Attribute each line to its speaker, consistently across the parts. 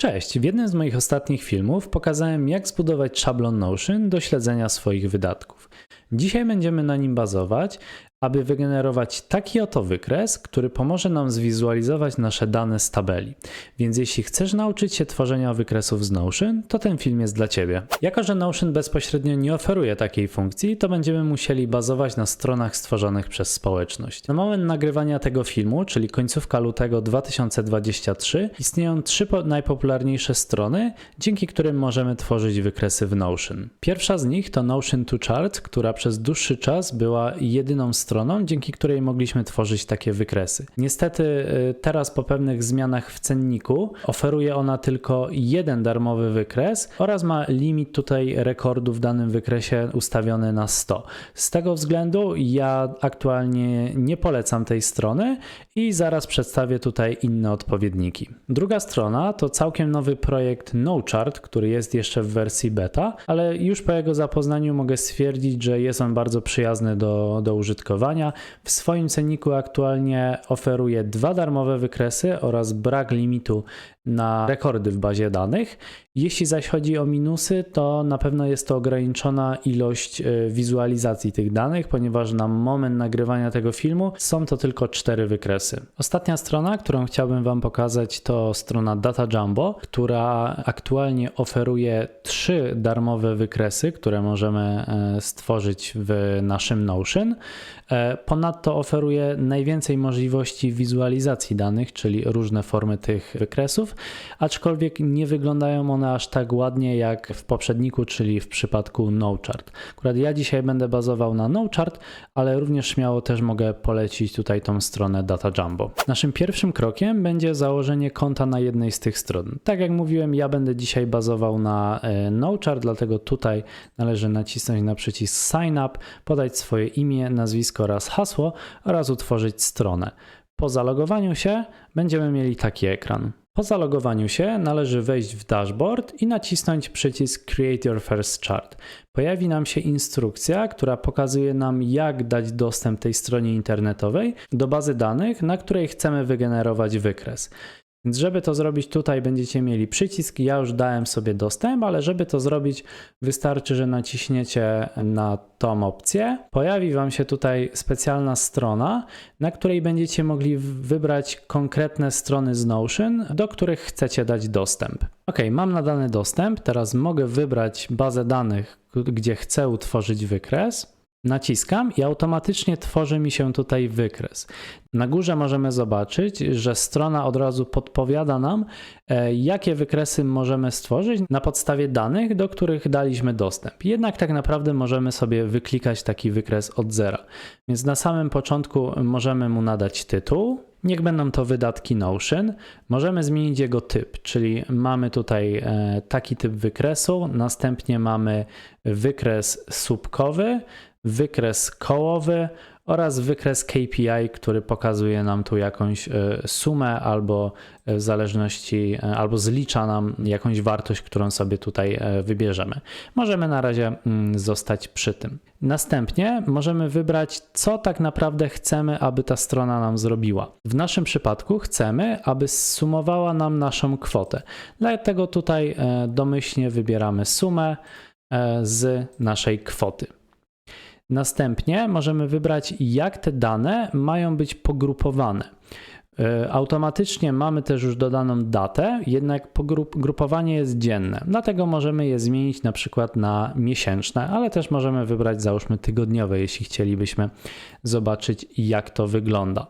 Speaker 1: Cześć, w jednym z moich ostatnich filmów pokazałem jak zbudować szablon Notion do śledzenia swoich wydatków. Dzisiaj będziemy na nim bazować, aby wygenerować taki oto wykres, który pomoże nam zwizualizować nasze dane z tabeli. Więc jeśli chcesz nauczyć się tworzenia wykresów z Notion, to ten film jest dla Ciebie. Jako, że Notion bezpośrednio nie oferuje takiej funkcji, to będziemy musieli bazować na stronach stworzonych przez społeczność. Na moment nagrywania tego filmu, czyli końcówka lutego 2023, istnieją trzy po- najpopularniejsze strony, dzięki którym możemy tworzyć wykresy w Notion. Pierwsza z nich to Notion to Chart, która przez dłuższy czas była jedyną stroną, dzięki której mogliśmy tworzyć takie wykresy. Niestety y, teraz po pewnych zmianach w cenniku oferuje ona tylko jeden darmowy wykres oraz ma limit tutaj rekordu w danym wykresie ustawiony na 100. Z tego względu ja aktualnie nie polecam tej strony i zaraz przedstawię tutaj inne odpowiedniki. Druga strona to całkiem nowy projekt NoChart, który jest jeszcze w wersji beta, ale już po jego zapoznaniu mogę stwierdzić, że jest on bardzo przyjazny do, do W swoim cenniku aktualnie oferuje dwa darmowe wykresy oraz brak limitu na rekordy w bazie danych. Jeśli zaś chodzi o minusy, to na pewno jest to ograniczona ilość e, wizualizacji tych danych, ponieważ na moment nagrywania tego filmu są to tylko cztery wykresy. Ostatnia strona, którą chciałbym Wam pokazać, to strona Data Jumbo, która aktualnie oferuje trzy darmowe wykresy, które możemy e, stworzyć w naszym Notion. E, Ponadto oferuje najwięcej możliwości wizualizacji danych, czyli różne formy tych wykresów, aczkolwiek nie wyglądają one aż tak ładnie jak w poprzedniku, czyli w przypadku NoChart. Akurat ja dzisiaj będę bazował na NoChart, ale również śmiało też mogę polecić tutaj tą stronę Data Jumbo. Naszym pierwszym krokiem będzie założenie konta na jednej z tych stron. Tak jak mówiłem, ja będę dzisiaj bazował na e, NoChart, dlatego tutaj należy nacisnąć na przycisk Sign Up, podać swoje imię, nazwisko oraz hasło oraz utworzyć stronę. Po zalogowaniu się będziemy mieli taki ekran. Po zalogowaniu się należy wejść w dashboard i nacisnąć przycisk Create Your First Chart. Pojawi nam się instrukcja, która pokazuje nam, jak dać dostęp tej stronie internetowej do bazy danych, na której chcemy wygenerować wykres. Więc żeby to zrobić, tutaj będziecie mieli przycisk. Ja już dałem sobie dostęp, ale żeby to zrobić, wystarczy, że naciśniecie na tą opcję. Pojawi Wam się tutaj specjalna strona, na której będziecie mogli wybrać konkretne strony z Notion, do których chcecie dać dostęp. Ok, mam nadany dostęp. Teraz mogę wybrać bazę danych, gdzie chcę utworzyć wykres. Naciskam i automatycznie tworzy mi się tutaj wykres. Na górze możemy zobaczyć, że strona od razu podpowiada nam, e, jakie wykresy możemy stworzyć na podstawie danych, do których daliśmy dostęp. Jednak tak naprawdę możemy sobie wyklikać taki wykres od zera. Więc na samym początku możemy mu nadać tytuł. Niech będą to wydatki Notion. Możemy zmienić jego typ, czyli mamy tutaj e, taki typ wykresu, następnie mamy wykres słupkowy, wykres kołowy oraz wykres KPI, który pokazuje nam tu jakąś e, sumę albo w zależności, e, albo zlicza nam jakąś wartość, którą sobie tutaj e, wybierzemy. Możemy na razie mm, zostać przy tym. Następnie możemy wybrać, co tak naprawdę chcemy, aby ta strona nam zrobiła. W naszym przypadku chcemy, aby sumowała nam naszą kwotę. Dlatego tutaj domyślnie wybieramy sumę z naszej kwoty. Następnie możemy wybrać, jak te dane mają być pogrupowane. Automatycznie mamy też już dodaną datę, jednak grupowanie jest dzienne, dlatego możemy je zmienić na przykład na miesięczne, ale też możemy wybrać załóżmy tygodniowe, jeśli chcielibyśmy zobaczyć, jak to wygląda.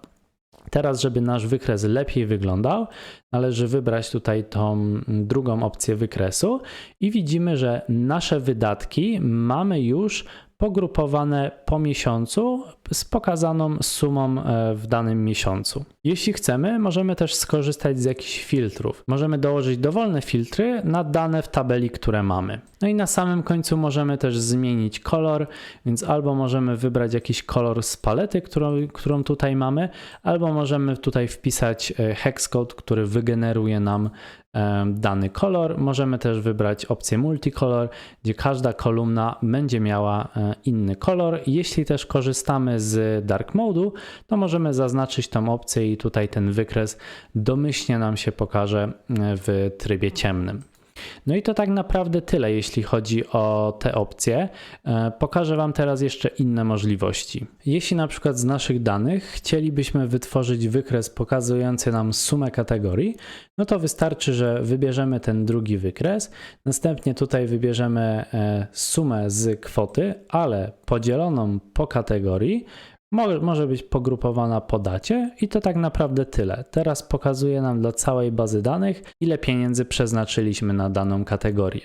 Speaker 1: Teraz, żeby nasz wykres lepiej wyglądał, należy wybrać tutaj tą drugą opcję wykresu i widzimy, że nasze wydatki mamy już pogrupowane po miesiącu z pokazaną sumą e, w danym miesiącu. Jeśli chcemy, możemy też skorzystać z jakichś filtrów. Możemy dołożyć dowolne filtry na dane w tabeli, które mamy. No i na samym końcu możemy też zmienić kolor, więc albo możemy wybrać jakiś kolor z palety, którą, którą tutaj mamy, albo możemy tutaj wpisać e, hexcode, który wygeneruje nam dany kolor. Możemy też wybrać opcję multicolor, gdzie każda kolumna będzie miała e, inny kolor. Jeśli też korzystamy z dark mode'u, to możemy zaznaczyć tą opcję i tutaj ten wykres domyślnie nam się pokaże e, w trybie ciemnym. No i to tak naprawdę tyle, jeśli chodzi o te opcje. E, Pokażę Wam teraz jeszcze inne możliwości. Jeśli na przykład z naszych danych chcielibyśmy wytworzyć wykres pokazujący nam sumę kategorii, no to wystarczy, że wybierzemy ten drugi wykres, następnie tutaj wybierzemy e, sumę z kwoty, ale podzieloną po kategorii. Może, być pogrupowana po dacie i to tak naprawdę tyle. Teraz pokazuje nam dla całej bazy danych, ile pieniędzy przeznaczyliśmy na daną kategorię.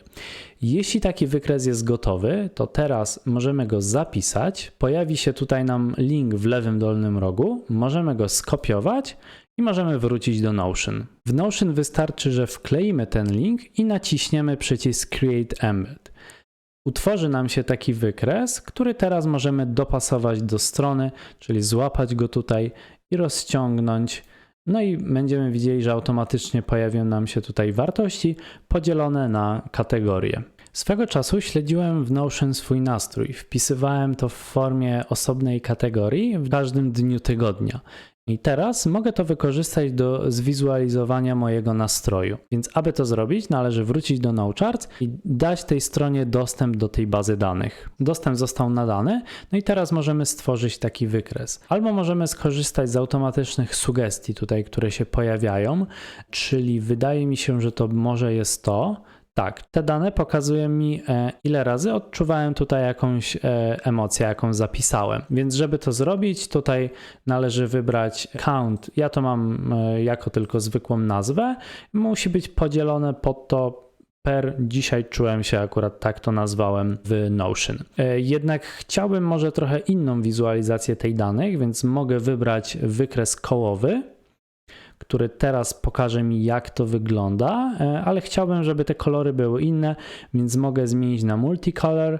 Speaker 1: Jeśli taki wykres jest gotowy, to teraz możemy go zapisać. Pojawi się tutaj nam link w lewym dolnym rogu. Możemy go skopiować i możemy wrócić do Notion. W Notion wystarczy, że wkleimy ten link i naciśniemy przycisk Create Embed utworzy nam się taki wykres, który teraz możemy dopasować do strony, czyli złapać go tutaj i rozciągnąć. No i będziemy widzieli, że automatycznie pojawią nam się tutaj wartości podzielone na kategorie. Swego czasu śledziłem w Notion swój nastrój. Wpisywałem to w formie osobnej kategorii w każdym dniu tygodnia. I teraz mogę to wykorzystać do zwizualizowania mojego nastroju. Więc aby to zrobić, należy wrócić do NoCharts i dać tej stronie dostęp do tej bazy danych. Dostęp został nadany, no i teraz możemy stworzyć taki wykres. Albo możemy skorzystać z automatycznych sugestii tutaj, które się pojawiają, czyli wydaje mi się, że to może jest to, tak, te dane pokazują mi, e, ile razy odczuwałem tutaj jakąś e, emocję, jaką zapisałem. Więc, żeby to zrobić, tutaj należy wybrać count. Ja to mam e, jako tylko zwykłą nazwę. Musi być podzielone pod to per dzisiaj czułem się akurat tak to nazwałem w Notion. Jednak chciałbym może trochę inną wizualizację tej danych, więc mogę wybrać wykres kołowy który teraz pokaże mi, jak to wygląda, e, ale chciałbym, żeby te kolory były inne, więc mogę zmienić na multicolor.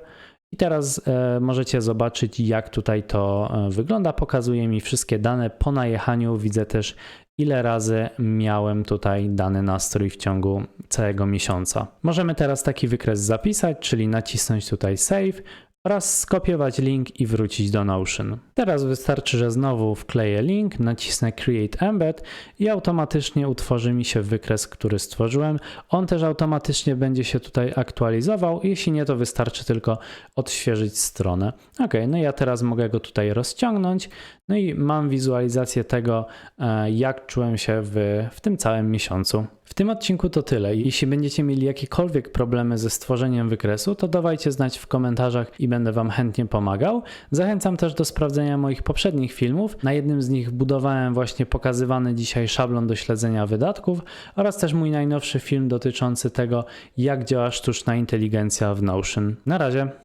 Speaker 1: I teraz e, możecie zobaczyć, jak tutaj to e, wygląda. Pokazuje mi wszystkie dane po najechaniu. Widzę też, ile razy miałem tutaj dany nastrój w ciągu całego miesiąca. Możemy teraz taki wykres zapisać, czyli nacisnąć tutaj Save, oraz skopiować link i wrócić do Notion. Teraz wystarczy, że znowu wkleję link, nacisnę Create Embed i automatycznie utworzy mi się wykres, który stworzyłem. On też automatycznie będzie się tutaj aktualizował. Jeśli nie, to wystarczy tylko odświeżyć stronę. Ok, no ja teraz mogę go tutaj rozciągnąć. No i mam wizualizację tego, e, jak czułem się w, w tym całym miesiącu. W tym odcinku to tyle. Jeśli będziecie mieli jakiekolwiek problemy ze stworzeniem wykresu, to dawajcie znać w komentarzach i będę Wam chętnie pomagał. Zachęcam też do sprawdzenia moich poprzednich filmów. Na jednym z nich budowałem właśnie pokazywany dzisiaj szablon do śledzenia wydatków oraz też mój najnowszy film dotyczący tego, jak działa sztuczna inteligencja w Notion. Na razie.